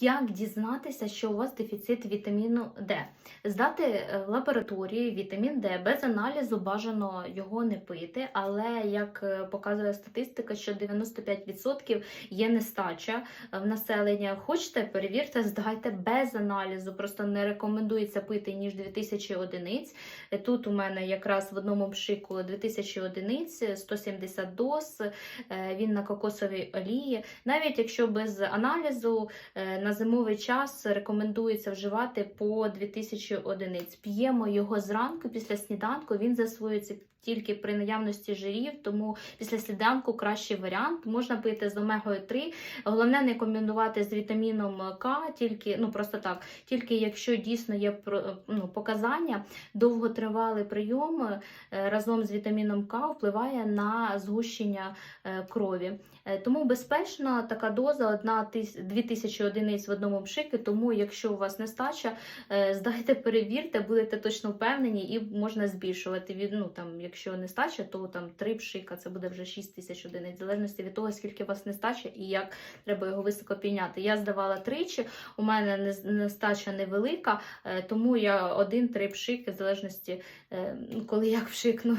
Як дізнатися, що у вас дефіцит вітаміну Д? Здати е, в лабораторії вітамін Д без аналізу бажано його не пити, але як е, показує статистика, що 95% є нестача е, в населення. Хочете, перевірте, здайте без аналізу. Просто не рекомендується пити ніж 2000 одиниць. Тут у мене якраз в одному пшику 2000 одиниць, 170 доз. Він на кокосовій олії. Навіть якщо без аналізу. На зимовий час рекомендується вживати по 2000 одиниць. П'ємо його зранку після сніданку. Він засвоюється тільки при наявності жирів, тому після сніданку кращий варіант. Можна пити з омегою 3. Головне не комбінувати з вітаміном К, тільки ну просто так, тільки якщо дійсно є ну, показання, довготривалий прийом е, разом з вітаміном К впливає на згущення е, крові. Е, Тому безпечно така доза одна тис- дві тисячі одиниць в одному пшикі. Тому, якщо у вас нестача, е, здайте, перевірте, будете точно впевнені, і можна збільшувати. Від ну там, якщо нестача, то там три пшика, це буде вже 6 тисяч одиниць, в залежності від того, скільки у вас нестача і як треба його високо підняти. Я здавала тричі, у мене не- нестача невелика, е, тому я один-три пшики, в залежності, е, коли як пшикну.